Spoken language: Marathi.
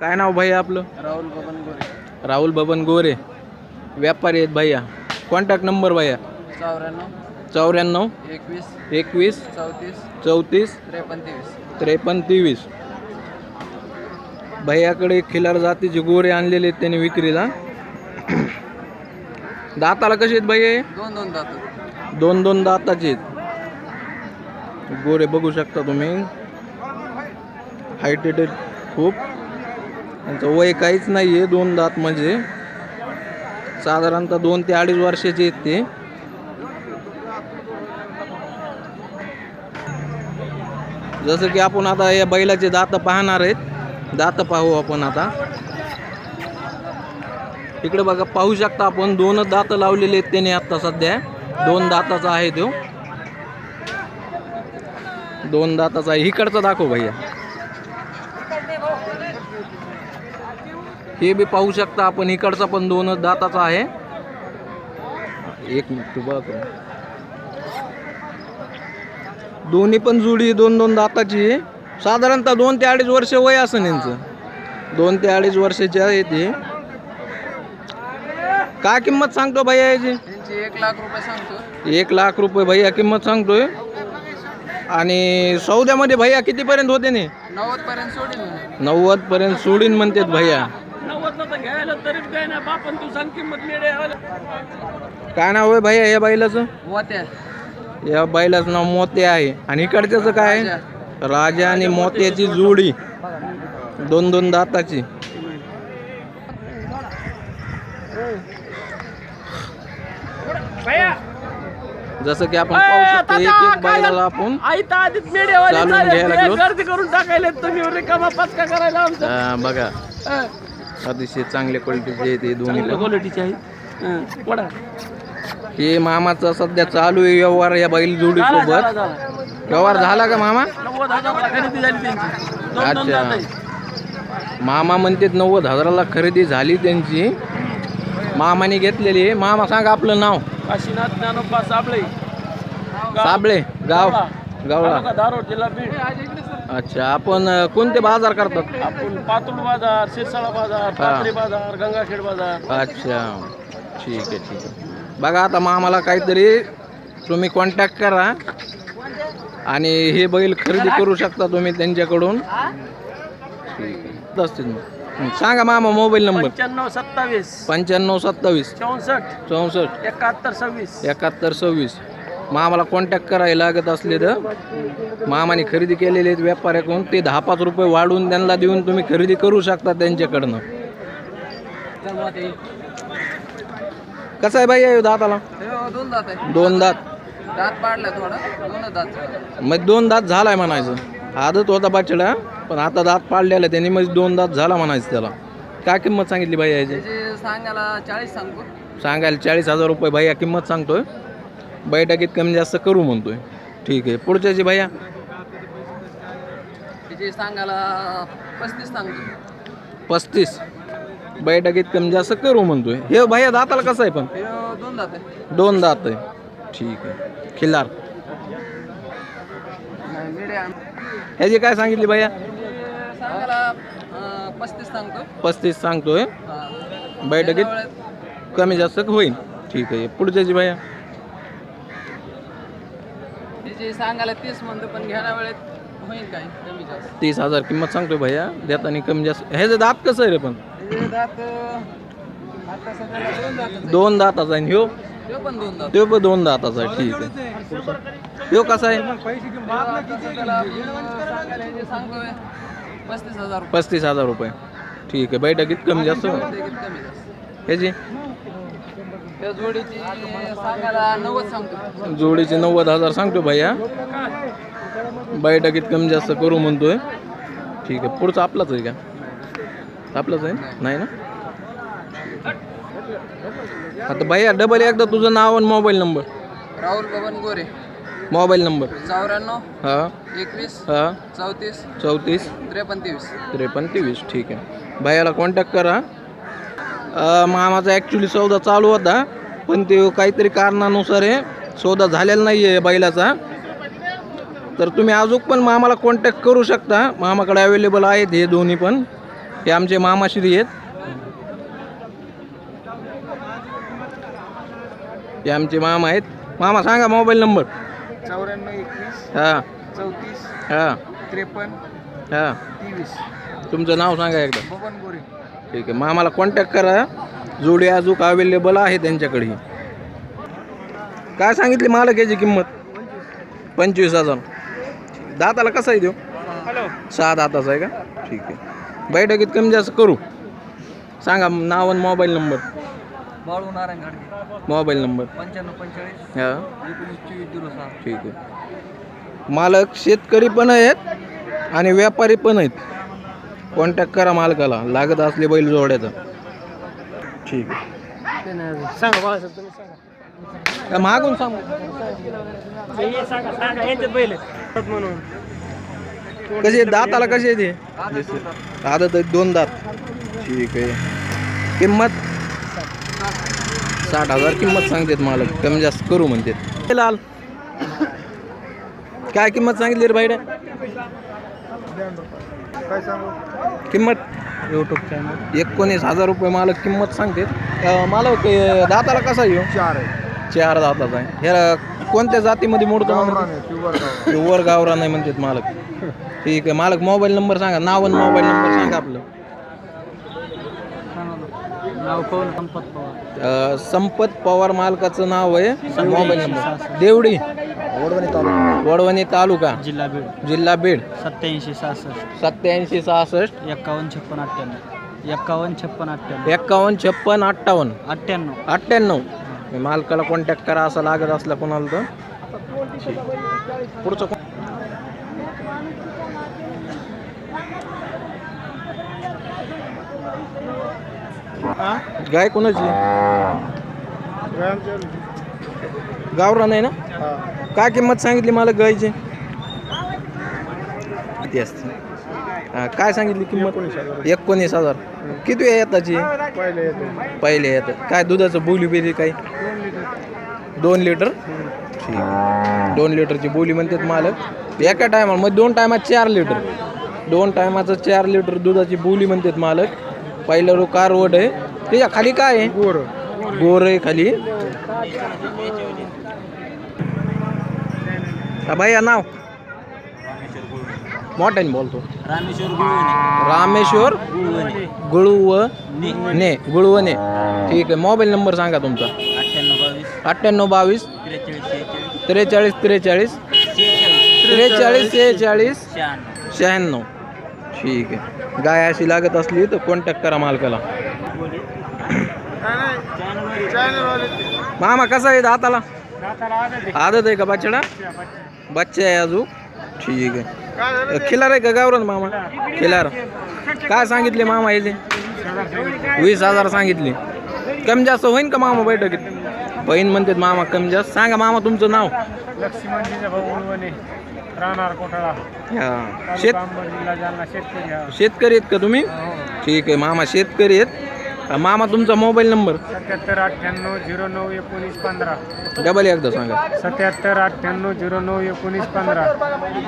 काय नाव भैया आपलं? राहुल बबन गोरे. राहुल बबन गोरे. व्यापारी आहेत भैया. कॉन्टॅक्ट नंबर भैया. चौऱ्याण्णव. चौऱ्याण्णव. एकवीस. एकवीस. चौतीस. चौतीस. त्रेपन्न तेवीस. त्रेपन्न तेवीस. भैयाकडे खिलार जातीचे गोरे आणलेले आहेत त्यांनी विक्रीला. दाताला कसे आहेत भैया हे? दोन दोन दात. दोन दोन दाताचे आहेत. गोरे बघू शकता तुम्ही. हायटेटेड खूप. त्यांचं वय काहीच नाही आहे दोन दात म्हणजे. साधारणतः दोन ते अडीच वर्षाचे आहेत ते. जसं की आपण आता या बैलाचे दात पाहणार आहेत. दात पाहू आपण आता. इकडे बघा पाहू शकता आपण दोनच दात लावलेले आहेत त्याने आता सध्या. दोन दाताचा आहे तो. दोन दाताचा आहे. इकडचा दाखव भैया. हे बी पाहू शकता आपण इकडचा पण दोनच दाताचा आहे. एक मिनिट बघ दोन्ही पण जुडी दोन दोन दाताची. साधारणतः दोन ते अडीच वर्ष वय असं यांचं. दोन ते अडीच वर्षाचे आहे ते. काय किंमत सांगतो भैया याची? एक लाख रुपये सांगतो. एक लाख रुपये भैया किंमत सांगतोय. आणि सौद्यामध्ये भैया कितीपर्यंत होते ने? नव्वद पर्यंत म्हणे. नव्वद पर्यंत सोडीन म्हणतात भैया. काय नाव आहे भैया या बैलाचं मोत्या. या बैलाचं नाव मोते आहे. आणि इकडच्याचं काय आहे? राजा आणि मोत्याची जोडी. दोन दोन दाताची. जसं की आपण पाहू शकतो एक एक बैलाला आपण चालून घ्यायला लागलो. गर्दी करून टाकायला तुम्ही रिकामा पचका करायला आमचा. हा, बघा. अतिशय चांगल्या क्वालिटीचे आहे ते दोन्ही. क्वालिटीची आहे पडा हे मामाचा सध्या चालू आहे व्यवहार या बैल जोडी सोबत व्यवहार झाला का मामा? अच्छा. मामा म्हणतात नव्वद हजाराला खरेदी झाली त्यांची. मामाने घेतलेली आहे. मामा सांगा आपलं नाव. काशीनाथ ज्ञानोबा साबळे. साबळे गाव. गावळा धारोड जिल्हा बीड. अच्छा आपण अं, कोणते बाजार करतात? आपण पातूर बाजार शिरसाळा बाजार पाथरी बाजार गंगाखेड बाजार. अच्छा ठीक आहे ठीक आहे. बघा आता मामाला काहीतरी तुम्ही कॉन्टॅक्ट करा आणि हे बैल खरेदी करू शकता तुम्ही त्यांच्याकडून. ठीक आहे. असतील मग. हं, सांगा मामा मोबाईल नंबर. पंच्याण्णव सत्तावीस. पंच्याण्णव सत्तावीस. चौसष्ट. चौसष्ट. एकाहत्तर सव्वीस. एकाहत्तर सव्वीस. मामाला कॉन्टॅक्ट करायला लागत असले तर मामाने खरेदी केलेले आहेत व्यापाऱ्याकडून. ते दहा पाच रुपये वाढवून त्यांना देऊन तुम्ही खरेदी करू शकता त्यांच्याकडनं. कसं आहे बाई हे दाताला? दोन दात. आहे दोन दात दात पाडला थोडा दोन दात मग दोन दात झालाय म्हणायचं. आदत होता बाचडा पण आता दात पाडलेला त्यांनी मग दोन दात झाला म्हणायचं त्याला. काय किंमत सांगितली बाई याची? सांगायला चाळीस सांगतो. सांगायला चाळीस हजार रुपये भैया किंमत सांगतोय. बैठकीत कमी जास्त करू म्हणतोय. ठीक आहे. पुढच्याची भैया. सांगायला पस्तीस सांगतो. पस्तीस. बैठकीत कमी जास्त करू म्हणतोय. हे भैया दाताला कसं आहे पण? हे दोन दात आहे. दोन दात आहे. ठीक आहे. खिल्लार. ह्याची काय सांगितली भैया? सांगायला अं, पस्तीस सांगतो. पस्तीस सांगतोय. हा. बैठकीत कमी जास्त होईल. ठीक आहे. पुढच्याची भैया. त्याचे सांगायला तीस म्हणतो पण घ्यायला वेळेत होईल काय कमी जास्त. तीस हजार किंमत सांगतोय भैया देताना कमी जास्त. ह्याचं दात कसं आहे रे पण? दात अं, आता सध्याला दोन दात. दोन दाताचा आहे ह्यो? ते पण दोन दात. तो पण दोन दाताचा आहे ठीक आहे. ह्यो कसा आहे? आता सध्याला आपण सांगायला हे जे सांगतोय पस्तीस हजार रुपये. पस्तीस हजार रुपये. ठीक आहे बैठकीत कमी जास्त होईल. कमी जास्त. ह्याची? जोडीची सांगायला नव्वद सांगतो. जोडीचे नव्वद हजार सांगतो भैया. बैठकीत कमी जास्त करू म्हणतोय. ठीक आहे पुढचं आपलाच आहे का? आपलंच आहे? नाही ना? आता भैया डबल एकदा तुझं नाव आणि mobile number Rahul Baban Gore. Mobile number चौऱ्याण्णव हा. एकवीस हा. चौतीस चौतीस. त्रेपन्न तेवीस. त्रेपन्न तेवीस. ठीक आहे. भैयाला कॉन्टॅक्ट करा. मामाचा ॲक्च्युली सौदा चालू होता पण ते काहीतरी कारणानुसार आहे सौदा झालेला नाही आहे बैलाचा. तर तुम्ही अजून पण मामाला कॉन्टॅक्ट करू शकता. मामाकडे अवेलेबल आहेत हे दोन्ही पण. हे आमचे मामाश्री आहेत. हे आमचे मामा आहेत. मामा सांगा मोबाईल नंबर चौऱ्याण्णव एकवीस हां. चौतीस हां. त्रेपन्न हां. तेवीस. तुमचं नाव सांगा एकदा. बबन गोरे. ठीक आहे. मामाला कॉन्टॅक्ट करा. जोडी अजून अवेलेबल आहे त्यांच्याकडे? काय सांगितली मालक याची किंमत? पंचवीस हजार. दाताला कसा आहे देऊ हॅलो सहा दाताचा आहे का? ठीक आहे. बैठकीत कमी जास्त करू. सांगा नाव आणि मोबाईल नंबर बाळू नारायण घाडगे. मोबाईल नंबर पंच्याण्णव पंचेचाळीस. हां. एकोणीस चोवीस झिरो सहा. ठीक आहे. मालक शेतकरी पण आहेत आणि व्यापारी पण आहेत. कॉन्टॅक्ट करा मालकाला. लागत असले बैल जोड्याचा. ठीक. आहे सांगा बाळासाहेब तुम्ही सांगा. का मागून सांगू. हे सांगा सांगा यांच्यात बैल म्हणून. कसे दाताला कसे ते आदत आहेत दोन दात. ठीक आहे. किंमत? साठ हजार किंमत सांगतात मालक. कमी जास्त करू म्हणतात. लाल. काय किंमत सांगितली रे बाईडे काय सांगू? किंमत? युट्यूब चॅनल एकोणीस हजार रुपये मालक किंमत सांगते. अं, मालक दाताला कसा येऊ चार आहे. चार दाताचा आहे. ह्याला कोणत्या जातीमध्ये मोडतो प्युअर गावरा नाही म्हणतात मालक. ठीक आहे मालक मोबाईल नंबर सांगा. नाव आणि मोबाईल नंबर सांगा आपलं. नाव संपत पवार. अं, संपत पवार मालकाचं नाव आहे. Mobile number Devdi. वडवणी तालुका. वडवणी तालुका. जिल्हा बीड. जिल्हा बीड. सत्याऐंशी सहासष्ट. सत्याऐंशी सहासष्ट. एक्कावन्न छप्पन अठ्ठ्याण्णव. एक्कावन्न छप्पन अठ्ठ्याण्णव. एक्कावन्न छप्पन अठ्ठावन्न. अठ्ठ्याण्णव. अठ्ठ्याण्णव. मालकाला कॉन्टॅक्ट करा असं लागत असला कोणाला तर. पुढचं कोण- गाय कोणाची? गावरा नाही ना? काय किंमत सांगितली मला गायची किती असते? हा, काय सांगितली किंमत? एकोणीस हजार. किती आहे येताची? पहिले येतो. पहिले काय दुधाचं बोली बिली काही? दोन लिटर. ठीक आहे. दोन लिटरची बोली म्हणतात मालक. एका टायमाला मग दोन टायमात चार लिटर. दोन टायमाचं चार लिटर दुधाची बोली म्हणतात मालक. पहिलं रो कारवड आहे. त्याच्याखाली काय आहे? गोर. गोर आहे खाली हा भैया नाव मोठ्याने बोलतो. रामेश्वर गुळवणे. रामेश्वर गुळवणे. गुळव ने गुळवणे. ठीक आहे मोबाईल नंबर सांगा तुमचा. अठ्ठ्याण्णव बावीस. त्रेचाळीस त्रेचाळीस त्रेचाळीस. शहाण्णव. शहाण्णव. ठीक आहे. गाय अशी लागत असली तर कॉन्टॅक्ट करा मालकाला. मामा कसा आहे दाताला? आदत आहे. का बच्चाडा बच्चा आहे अजून? ठीक आहे. खिलार आहे का गावरण मामा? खिलार. काय सांगितले मामा याचे वीस हजार सांगितले. कमी जास्त होईन का मामा बैठकीत? बहीण म्हणतात मामा कमी जास्त. सांगा मामा तुमचं नाव. हा. शेत शेतकरी हा. शेतकरी आहेत का तुम्ही? ठीक आहे. मामा शेतकरी आहेत. मामा तुमचा मोबाईल नंबर? सत्याहत्तर अठ्ठ्याण्णव झिरो नऊ एकोणीस पंधरा. डबल एकदा सांगा. सत्याहत्तर अठ्ठ्याण्णव झिरो नऊ एकोणीस पंधरा.